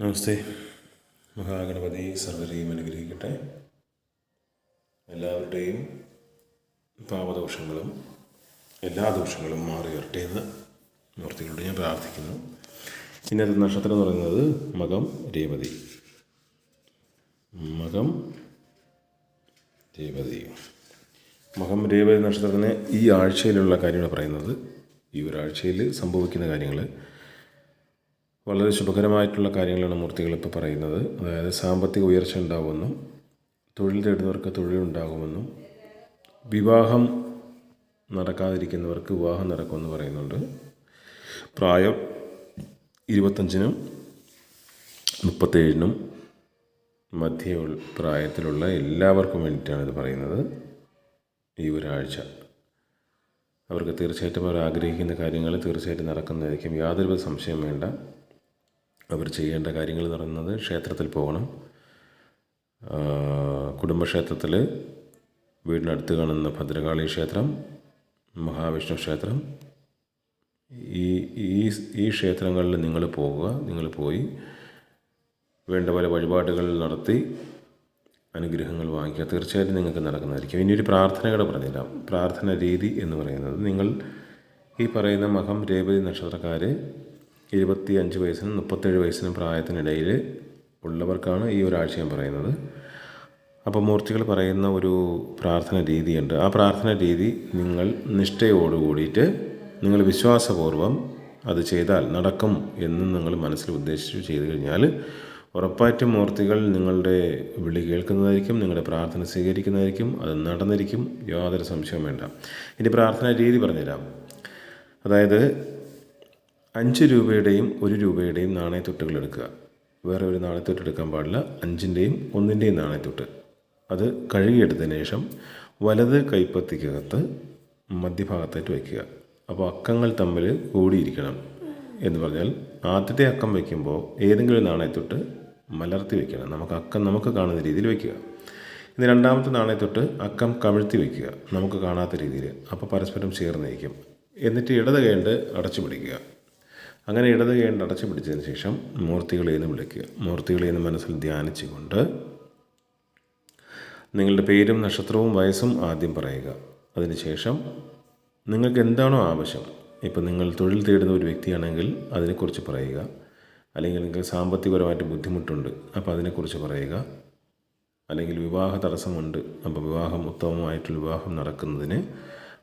നമസ്തേ. മഹാഗണപതി സർവരെയും അനുഗ്രഹിക്കട്ടെ. എല്ലാവരുടെയും പാപദോഷങ്ങളും എല്ലാ ദോഷങ്ങളും മാറി വരട്ടെ എന്ന് മൂർത്തികളോട് ഞാൻ പ്രാർത്ഥിക്കുന്നു. ഇന്നത്തെ നക്ഷത്രം എന്ന് പറയുന്നത് മകം രേവതി. മകം രേവതി. മകം രേവതി നക്ഷത്രത്തിന് ഈ ആഴ്ചയിലുള്ള കാര്യങ്ങൾ പറയുന്നത്. ഈ ഒരാഴ്ചയിൽ സംഭവിക്കുന്ന കാര്യങ്ങൾ വളരെ ശുഭകരമായിട്ടുള്ള കാര്യങ്ങളാണ് മൂർത്തികൾ ഇപ്പോൾ പറയുന്നത്. അതായത് സാമ്പത്തിക ഉയർച്ച ഉണ്ടാകുമെന്നും തൊഴിൽ തേടുന്നവർക്ക് തൊഴിലുണ്ടാകുമെന്നും വിവാഹം നടക്കാതിരിക്കുന്നവർക്ക് വിവാഹം നടക്കുമെന്ന് പറയുന്നുണ്ട്. പ്രായം ഇരുപത്തഞ്ചിനും മുപ്പത്തേഴിനും മധ്യ പ്രായത്തിലുള്ള എല്ലാവർക്കും വേണ്ടിയിട്ടാണ് ഇത് പറയുന്നത് ഈ ഒരാഴ്ച. അവർക്ക് തീർച്ചയായിട്ടും അവർ ആഗ്രഹിക്കുന്ന കാര്യങ്ങൾ തീർച്ചയായിട്ടും നടക്കുന്നതായിരിക്കും. യാതൊരുവിധ സംശയം വേണ്ട. അവർ ചെയ്യേണ്ട കാര്യങ്ങൾ എന്ന് പറയുന്നത് ക്ഷേത്രത്തിൽ പോകണം. കുടുംബക്ഷേത്രത്തിൽ വീടിനടുത്ത് കാണുന്ന ഭദ്രകാളി ക്ഷേത്രം മഹാവിഷ്ണു ക്ഷേത്രം. ഈ ഈ ഈ ക്ഷേത്രങ്ങളിൽ നിങ്ങൾ പോകുക നിങ്ങൾ പോയി വേണ്ട പോലെ വഴിപാടുകൾ നടത്തി അനുഗ്രഹങ്ങൾ വാങ്ങിക്കുക. തീർച്ചയായിട്ടും നിങ്ങൾക്ക് നടക്കുന്നതായിരിക്കും. ഇനി ഒരു പ്രാർത്ഥനയുടെ പറഞ്ഞുതരാം പ്രാർത്ഥന രീതി എന്ന് പറയുന്നത് നിങ്ങൾ ഈ പറയുന്ന മകം രേവതി നക്ഷത്രക്കാർ ഇരുപത്തി അഞ്ച് വയസ്സിനും മുപ്പത്തേഴ് വയസ്സിനും പ്രായത്തിനിടയിൽ ഉള്ളവർക്കാണ് ഈ ഒരാഴ്ച ഞാൻ പറയുന്നത്. അപ്പോൾ മൂർത്തികൾ പറയുന്ന ഒരു പ്രാർത്ഥന രീതിയുണ്ട്. ആ പ്രാർത്ഥന രീതി നിങ്ങൾ നിഷ്ഠയോട് കൂടിയിട്ട് നിങ്ങൾ വിശ്വാസപൂർവം അത് ചെയ്താൽ നടക്കും എന്ന് നിങ്ങൾ മനസ്സിൽ ഉദ്ദേശിച്ച് ചെയ്തു കഴിഞ്ഞാൽ ഉറപ്പായിട്ടും മൂർത്തികൾ നിങ്ങളുടെ വിളി കേൾക്കുന്നതായിരിക്കും നിങ്ങളുടെ പ്രാർത്ഥന സ്വീകരിക്കുന്നതായിരിക്കും അത് നടന്നിരിക്കും. യാതൊരു സംശയവും വേണ്ട. ഇനി പ്രാർത്ഥന രീതി പറഞ്ഞുതരാം. അതായത് അഞ്ച് രൂപയുടെയും ഒരു രൂപയുടെയും നാണയത്തൊട്ടുകൾ എടുക്കുക. വേറെ ഒരു നാണയത്തൊട്ട് എടുക്കാൻ പാടില്ല. അഞ്ചിന്റെയും ഒന്നിന്റെയും നാണയത്തൊട്ട്. അത് കഴുകിയെടുത്തതിന് ശേഷം വലത് കൈപ്പത്തിക്കകത്ത് മധ്യഭാഗത്തായിട്ട് വയ്ക്കുക. അപ്പോൾ അക്കങ്ങൾ തമ്മിൽ കൂടിയിരിക്കണം എന്ന് പറഞ്ഞാൽ ആദ്യത്തെ അക്കം വയ്ക്കുമ്പോൾ ഏതെങ്കിലും നാണയത്തൊട്ട് മലർത്തി വയ്ക്കണം. നമുക്ക് അക്കം നമുക്ക് കാണുന്ന രീതിയിൽ വയ്ക്കുക. ഇനി രണ്ടാമത്തെ നാണയത്തൊട്ട് അക്കം കമിഴ്ത്തി വയ്ക്കുക. നമുക്ക് കാണാത്ത രീതിയിൽ. അപ്പോൾ പരസ്പരം ചേർന്നിരിക്കും എന്നിട്ട് ഇടത് കൈണ്ട് അടച്ചു പിടിക്കുക അങ്ങനെ ഇടത് കൈകൊണ്ട് അടച്ചു പിടിച്ചതിന് ശേഷം മൂർത്തികളെ എന്ന് വിളിക്കുക. മൂർത്തികളെ എന്ന് മനസ്സിൽ ധ്യാനിച്ചുകൊണ്ട് നിങ്ങളുടെ പേരും നക്ഷത്രവും വയസ്സും ആദ്യം പറയുക. അതിനുശേഷം നിങ്ങൾക്ക് എന്താണോ ആവശ്യം ഇപ്പം നിങ്ങൾ തൊഴിൽ തേടുന്ന ഒരു വ്യക്തിയാണെങ്കിൽ അതിനെക്കുറിച്ച് പറയുക. അല്ലെങ്കിൽ നിങ്ങൾക്ക് സാമ്പത്തികപരമായിട്ട് ബുദ്ധിമുട്ടുണ്ട് അപ്പോൾ അതിനെക്കുറിച്ച് പറയുക. അല്ലെങ്കിൽ വിവാഹ തടസ്സമുണ്ട് അപ്പോൾ വിവാഹം ഉത്തമമായിട്ടുള്ള വിവാഹം നടക്കുന്നതിന്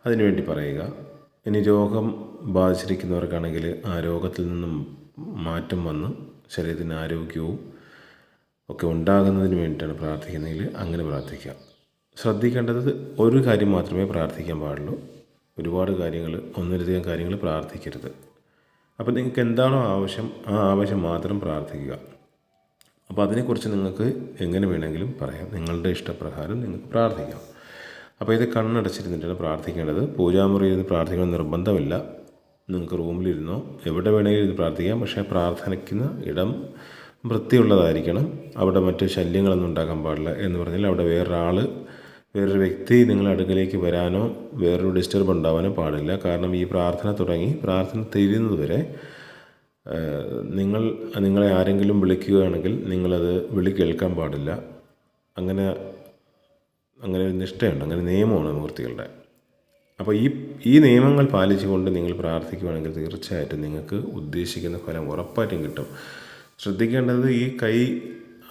അതിനുവേണ്ടി പറയുക. ഇനി രോഗം ബാധിച്ചിരിക്കുന്നവർക്കാണെങ്കിൽ ആ രോഗത്തിൽ നിന്നും മാറ്റം വന്ന് ശരീരത്തിന് ആരോഗ്യവും ഒക്കെ ഉണ്ടാകുന്നതിന് വേണ്ടിയിട്ടാണ് പ്രാർത്ഥിക്കുന്നതെങ്കിൽ അങ്ങനെ പ്രാർത്ഥിക്കാം. ശ്രദ്ധിക്കേണ്ടത് ഒരു കാര്യം മാത്രമേ പ്രാർത്ഥിക്കാൻ പാടുള്ളൂ. ഒരുപാട് കാര്യങ്ങൾ ഒന്നിലധികം കാര്യങ്ങൾ പ്രാർത്ഥിക്കരുത്. അപ്പോൾ നിങ്ങൾക്ക് എന്താണോ ആവശ്യം ആ ആവശ്യം മാത്രം പ്രാർത്ഥിക്കുക. അപ്പോൾ അതിനെക്കുറിച്ച് നിങ്ങൾക്ക് എങ്ങനെ വേണമെങ്കിലും പറയാം. നിങ്ങളുടെ ഇഷ്ടപ്രകാരം നിങ്ങൾക്ക് പ്രാർത്ഥിക്കാം. അപ്പോൾ ഇത് കണ്ണടച്ചിരുന്നിട്ടാണ് പ്രാർത്ഥിക്കേണ്ടത്. പൂജാമുറിയിൽ ഇരുന്ന് പ്രാർത്ഥിക്കണം നിർബന്ധമില്ല. നിങ്ങൾക്ക് റൂമിലിരുന്നോ എവിടെ വേണമെങ്കിലും ഇത് പ്രാർത്ഥിക്കാം. പക്ഷേ പ്രാർത്ഥനയ്ക്കുന്ന ഇടം വൃത്തിയുള്ളതായിരിക്കണം. അവിടെ മറ്റ് ശല്യങ്ങളൊന്നും ഉണ്ടാക്കാൻ പാടില്ല എന്ന് പറഞ്ഞാൽ അവിടെ വേറൊരാൾ വേറൊരു വ്യക്തി നിങ്ങളുടെ അടുക്കലേക്ക് വരാനോ വേറൊരു ഡിസ്റ്റർബ് ഉണ്ടാവാനോ പാടില്ല. കാരണം ഈ പ്രാർത്ഥന തുടങ്ങി പ്രാർത്ഥന തീരുന്നതുവരെ നിങ്ങൾ നിങ്ങളെ ആരെങ്കിലും വിളിക്കുകയാണെങ്കിൽ നിങ്ങളത് വിളി കേൾക്കാൻ പാടില്ല. അങ്ങനെ അങ്ങനെ ഒരു നിഷ്ഠയുണ്ട് അങ്ങനെ നിയമമാണ് മൂർത്തികളുടെ. അപ്പോൾ ഈ ഈ നിയമങ്ങൾ പാലിച്ചുകൊണ്ട് നിങ്ങൾ പ്രാർത്ഥിക്കുകയാണെങ്കിൽ തീർച്ചയായിട്ടും നിങ്ങൾക്ക് ഉദ്ദേശിക്കുന്ന ഫലം ഉറപ്പായിട്ടും കിട്ടും. ശ്രദ്ധിക്കേണ്ടത് ഈ കൈ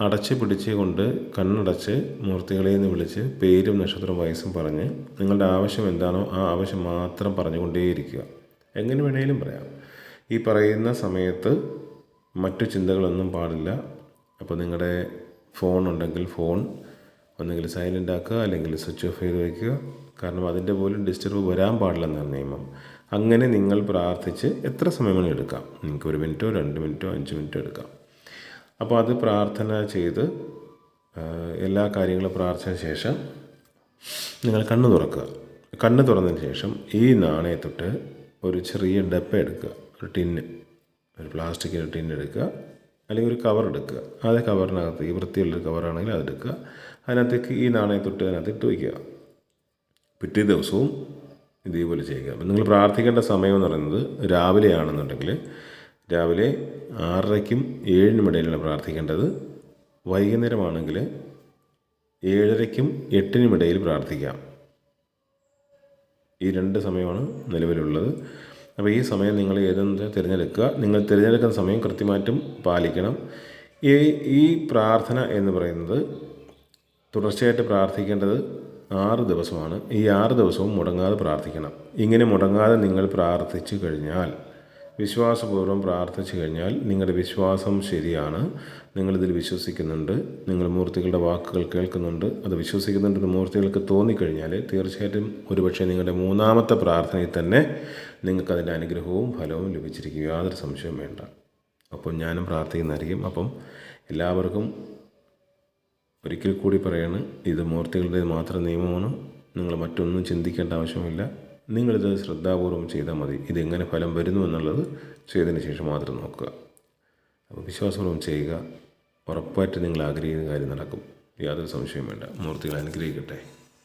അടച്ച് പിടിച്ചുകൊണ്ട് കണ്ണടച്ച് മൂർത്തികളെ നിന്ന് വിളിച്ച് പേരും നക്ഷത്രവും വയസ്സും പറഞ്ഞ് നിങ്ങളുടെ ആവശ്യം എന്താണോ ആ ആവശ്യം മാത്രം പറഞ്ഞുകൊണ്ടേയിരിക്കുക. എങ്ങനെ വേണേലും പറയാം. ഈ പറയുന്ന സമയത്ത് മറ്റു ചിന്തകളൊന്നും പാടില്ല. അപ്പോൾ നിങ്ങളുടെ ഫോൺ ഉണ്ടെങ്കിൽ ഫോൺ ഒന്നുകിൽ സൈലന്റ് ആക്കുക അല്ലെങ്കിൽ സ്വിച്ച് ഓഫ് ചെയ്ത് വയ്ക്കുക. കാരണം അതിന്റെ പോലും ഡിസ്റ്റർബ് വരാൻ പാടില്ലെന്നാണ് നിയമം. അങ്ങനെ നിങ്ങൾ പ്രാർത്ഥിച്ച് എത്ര സമയം വേണമെങ്കിലും എടുക്കാം. നിങ്ങൾക്ക് ഒരു മിനിറ്റോ രണ്ട് മിനിറ്റോ അഞ്ച് മിനിറ്റോ എടുക്കാം. അപ്പോൾ അത് പ്രാർത്ഥന ചെയ്ത് എല്ലാ കാര്യങ്ങളും പ്രാർത്ഥന ശേഷം നിങ്ങൾ കണ്ണ് തുറക്കുക. കണ്ണ് തുറന്നതിന് ശേഷം ഈ നാണയത്തൊട്ട് ഒരു ചെറിയ ഡപ്പ എടുക്കുക. ഒരു ടിന്ന്. ഒരു പ്ലാസ്റ്റിക്കിന്റെ ടിന്ന് എടുക്കുക. അല്ലെങ്കിൽ ഒരു കവർ എടുക്കുക. അതേ കവറിനകത്ത് ഈ വൃത്തിയുള്ളൊരു കവറാണെങ്കിൽ അതെടുക്കുക അതിനകത്തേക്ക് ഈ നാണയത്തൊട്ട് അതിനകത്ത് ഇട്ട് വയ്ക്കുക. പിറ്റേ ദിവസവും ഇതേപോലെ ചെയ്യുക. അപ്പം നിങ്ങൾ പ്രാർത്ഥിക്കേണ്ട സമയം എന്ന് പറയുന്നത് രാവിലെയാണെന്നുണ്ടെങ്കിൽ രാവിലെ ആറരയ്ക്കും ഏഴിനും ഇടയിലാണ് പ്രാർത്ഥിക്കേണ്ടത്. വൈകുന്നേരമാണെങ്കിൽ ഏഴരയ്ക്കും എട്ടിനും ഇടയിൽ പ്രാർത്ഥിക്കാം. ഈ രണ്ട് സമയമാണ് നിലവിലുള്ളത്. അപ്പോൾ ഈ സമയം നിങ്ങൾ ഏതെന്ന് തിരഞ്ഞെടുക്കുക. നിങ്ങൾ തിരഞ്ഞെടുക്കുന്ന സമയം കൃത്യമായിട്ടും പാലിക്കണം. ഈ ഈ പ്രാർത്ഥന എന്ന് പറയുന്നത് തുടർച്ചയായിട്ട് പ്രാർത്ഥിക്കേണ്ടത് ആറ് ദിവസമാണ്. ഈ ആറ് ദിവസവും മുടങ്ങാതെ പ്രാർത്ഥിക്കണം. ഇങ്ങനെ മുടങ്ങാതെ നിങ്ങൾ പ്രാർത്ഥിച്ചു കഴിഞ്ഞാൽ വിശ്വാസപൂർവം പ്രാർത്ഥിച്ചു കഴിഞ്ഞാൽ നിങ്ങളുടെ വിശ്വാസം ശരിയാണ്. നിങ്ങളിതിൽ വിശ്വസിക്കുന്നുണ്ട്. നിങ്ങൾ മൂർത്തികളുടെ വാക്കുകൾ കേൾക്കുന്നുണ്ട്. അത് വിശ്വസിക്കുന്നുണ്ടെന്ന് മൂർത്തികൾക്ക് തോന്നിക്കഴിഞ്ഞാൽ തീർച്ചയായിട്ടും ഒരുപക്ഷെ നിങ്ങളുടെ മൂന്നാമത്തെ പ്രാർത്ഥനയിൽ തന്നെ നിങ്ങൾക്ക് അതിന്റെ അനുഗ്രഹവും ഫലവും ലഭിച്ചിരിക്കും. യാതൊരു സംശയവും വേണ്ട. അപ്പം ഞാനും പ്രാർത്ഥിക്കുന്നതായിരിക്കും. അപ്പം എല്ലാവർക്കും ഒരിക്കൽ കൂടി പറയാണ് ഇത് മൂർത്തികളുടെ മാത്രം നിയമമാണ്. നിങ്ങൾ മറ്റൊന്നും ചിന്തിക്കേണ്ട ആവശ്യമില്ല. നിങ്ങളിത് ശ്രദ്ധാപൂർവം ചെയ്താൽ മതി. ഇതെങ്ങനെ ഫലം വരുന്നു എന്നുള്ളത് ചെയ്തതിന് ശേഷം മാത്രം നോക്കുക. അപ്പോൾ വിശ്വാസപൂർവം ചെയ്യുക. ഉറപ്പായിട്ട് നിങ്ങൾ ആഗ്രഹിക്കുന്ന കാര്യം നടക്കും. യാതൊരു സംശയവും വേണ്ട. മൂർത്തികൾ അനുഗ്രഹിക്കട്ടെ.